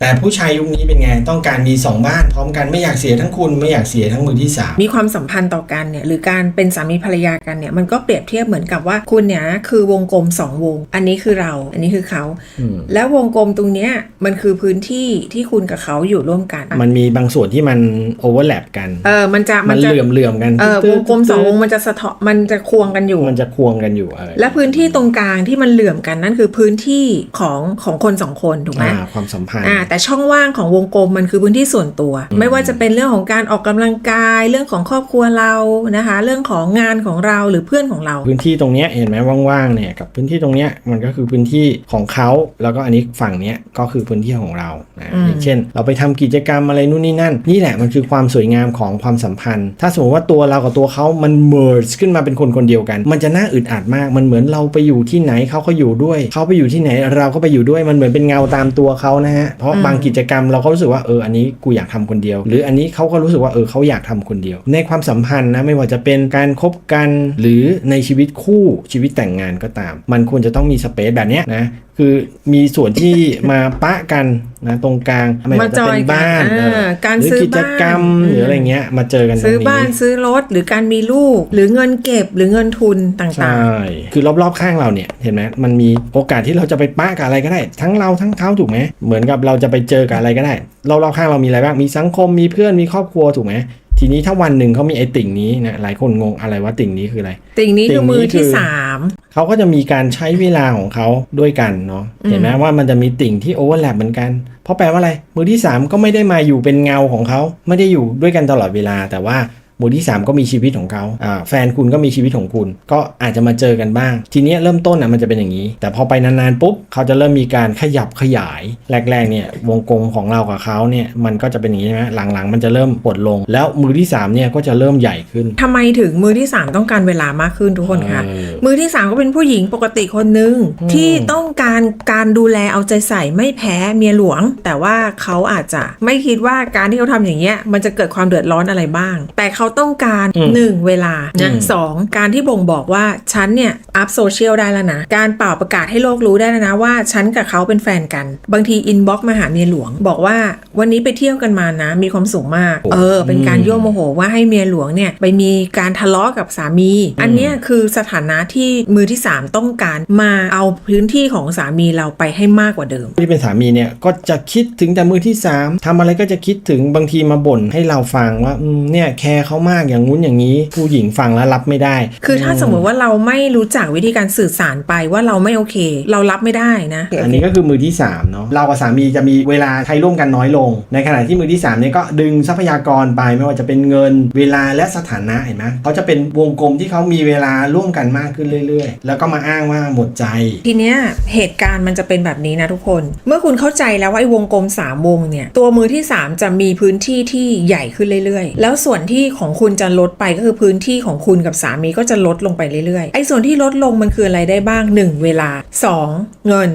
แต่ผู้ชายยุคนี้เป็นไงต้องการมีสองบ้าน พร้อมกันไม่อยากเสียทั้งคุณไม่อยากเสียทั้งมือที่สามมีความสัมพันธ์ต่อกันเนี่ยหรือการเป็นสามีภรรยากันเนี่ยมันก็เปรียบเทียบเหมือนกับว่าคุณเนี่ยนะคือวงกลมสองวง อันนี้คือเรา อันนี้คือเขาอืมแล้ววงกลมตรงเนี้ยมันคือพื้นที่ที่คุณกับเขาอยู่ร่วมกัน มันมีบางส่วนที่มันโอเวอร์แลปกันเออมันจะมันจะเหลื่อมเหลื่อมๆกันเออตึ๊วดงกลมสองวงตึ๊ดมันจะสะท้อนมันจะควงกันอยู่ มันจะควงกันอยู่เออและพื้นที่ตรงกลางที่มันเหลื่อมกันนั่นคือพื้นที่ของของคนสองคนถูกไหมอ่าความสัมพันธ์อ่าแต่ช่องว่างของวงกลมมันคือพื้นที่ส่วนตัว ไม่ว่าจะเป็นเรื่องของการออกกำลังกาย เรื่องของครอบครัวเรานะคะ เรื่องของงานของเราหรือเพื่อนของเรา พื้นที่ตรงเนี้ยเห็นไหมว่างๆเนี่ยกับพื้นที่ตรงเนี้ยมันก็คือพื้นที่ของเขาแล้วก็อันนี้ฝั่งเนี้ยก็คือพื้นที่ของเรานะอืมอย่างเช่น เราไปทำกิจกรรมอะไรนู่นนี่นั่น นี่แหละมันคือความสวยงามของความสัมพันธ์ ถ้าสมมติว่าตัวเรากับตัวเขามัน merge ขึ้นมาเป็นคนคนเดียวกัน มันจะน่าอึดอัดมาก มันเหมือนเราไปอยู่ที่ไหนเขาก็อยู่ด้วย เขาไปอยู่ที่ไหนเราก็ไปอยู่ด้วย มันเหมือนเป็นเงาตามตัวเขานะฮะ เพราะอืมบางกิจกรรมเราก็รู้สึกว่าเอออันนี้กูอยากทำคนเดียว หรืออันนี้เขาก็รู้สึกว่าเออเขาอยากทำคนเดียว ในความสัมพันธ์นะไม่ว่าจะเป็นการคบกันหรือในชีวิตคู่ชีวิตแต่งงานก็ตาม มันควรจะต้องมีสเปซแบบเนี้ยนะคือมีส่วนที่มาปะกัน นะตรงกลางไม่ว่าจะเป็นบ้านมาจอยกันเออเออการหรือซื้อกิจกรรมบ้านหรืออะไรเงี้ยมาเจอกันตรงซื้อนี้บ้านซื้อรถหรือการมีลูก หรือเงินเก็บหรือเงินทุนต่างใช่คือรอบๆข้างเราเนี่ยเห็นไหมมันมีโอกาสที่เราจะไปปะกับอะไรก็ได้ ทั้งเราทั้งเขาถูกไหมเหมือนกับเราจะไปเจอกับอะไรก็ได้รอบๆข้างเรามีอะไรบ้างมีสังคมมีเพื่อนมีครอบครัวถูกไหม ทีนี้ถ้าวันหนึ่งเขามีไอ้ติ่งนี้นะหลายคนงงอะไรว่าติ่งนี้คืออะไรๆติ่งนี้ติ่คืงอนี้มือคืที่อสามเขาก็จะมีการใช้เวลาของเขาด้วยกันเนาะเห็นไหมว่ามันจะมีติ่งที่โอเวอร์แลปเหมือนกัน เพราะแปลว่าอะไรมือที่ 3 ก็ไม่ได้มาอยู่เป็นเงาของเขาไม่ได้อยู่ด้วยกันตลอดเวลาแต่ว่า มือที่ 3 ก็มีชีวิตของเขาอ่าแฟนคุณก็มีชีวิตของคุณ ก็อาจจะมาเจอกันบ้าง ทีเนี้ยเริ่มต้นอะมันจะเป็นอย่างนี้ แต่พอไปนานๆปุ๊บเขาจะเริ่มมีการขยับขยาย แรกๆเนี่ยวงกลมของเรากับเขาเนี่ยมันก็จะเป็นอย่างนี้ใช่ไหมหลังๆ มันจะเริ่มปวดลง แล้วมือที่สามเนี่ยก็จะเริ่มใหญ่ขึ้นทำไมถึงมือที่สามต้องการเวลามากขึ้นทุกคนคะเออมือที่สามก็เป็นผู้หญิงปกติคนหนึ่งที่ต้องการการดูแลเอาใจใส่ไม่แพ้เมียหลวง แต่ว่าเขาอาจจะไม่คิดว่าการที่เขาทำอย่างเงี้ยมันจะเกิดความเดือดร้อนอะไรบ้าง แต่เขาต้องการอืมหนึ่งเวลานะอืมสองการที่บ่งบอกว่าฉันเนี่ยอัพโซเชียลได้แล้วนะ การเป่าประกาศให้โลกรู้ได้แล้วนะว่าฉันกับเขาเป็นแฟนกัน บางทีอินบ็อกมาหาเมียหลวง บอกว่าวันนี้ไปเที่ยวกันมานะ มีความสุขมาก เออ เป็นการยั่วโมโหว่าให้เมียหลวงเนี่ยไปมีการทะเลาะกับสามี อันเนี้ยคือสถานะที่มือที่สามต้องการมาเอาพื้นที่ของสามีเราไปให้มากกว่าเดิมที่เป็นสามีเนี่ยก็จะคิดถึงแต่มือที่ 3ทำอะไรก็จะคิดถึงบางทีมาบ่นให้เราฟังว่าอืมเนี่ยแคร์เขามากอย่างงู้นอย่างนี้ ผู้หญิงฟังแล้วรับไม่ได้ คือถ้าสมมติว่าเราไม่รู้จักวิธีการสื่อสารไปว่าเราไม่โอเค เรารับไม่ได้นะ อันนี้ก็คือมือที่3เนาะเรากับสามีจะมีเวลาใช้ร่วมกันน้อยลง ในขณะที่มือที่3เนี่ยก็ดึงทรัพยากรไปไม่ว่าจะเป็นเงินเวลาและสถานะเห็นไหมเขาจะเป็นวงกลมที่เขามีเวลาร่วมกันมากขึ้นเรื่อย ๆ แล้วก็มาอ้างว่าหมดใจ ทีเนี้ยเหตุการณ์มันจะเป็นแบบนี้นะทุกคน เมื่อคุณเข้าใจแล้วว่าไอ้วงกลม3วงเนี่ยตัวมือที่ 3 จะมีพื้นที่ที่ใหญ่ขึ้นเรื่อย ๆ แล้วส่วนที่ของของคุณจะลดไปก็คือพื้นที่ของคุณกับสามีก็จะลดลงไปเรื่อยๆ ไอ้ส่วนที่ลดลงมันคืออะไรได้บ้าง 1 เวลา 2 เงิน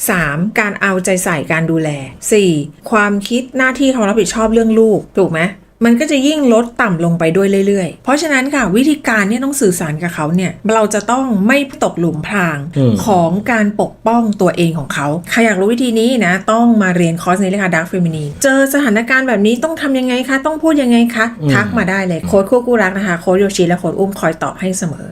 3. การเอาใจใส่การดูแล 4. ความคิดหน้าที่ความรับผิดชอบเรื่องลูก ถูกไหม มันก็จะยิ่งลดต่ำลงไปด้วยเรื่อยๆ เพราะฉะนั้นค่ะวิธีการเนี่ยต้องสื่อสารกับเขาเนี่ยเราจะต้องไม่ตกหลุมพรางอืมของการปกป้องตัวเองของเขา ใครอยากรู้วิธีนี้นะ ต้องมาเรียนคอร์สนี้เลยค่ะ Dark Feminine เจอสถานการณ์แบบนี้ต้องทำยังไงคะ ต้องพูดยังไงคะ ทักมาได้เลยโค้ดคู่กู้รักนะคะ โค้ดโยชิและโค้ดอุ้มคอยตอบให้เสมอ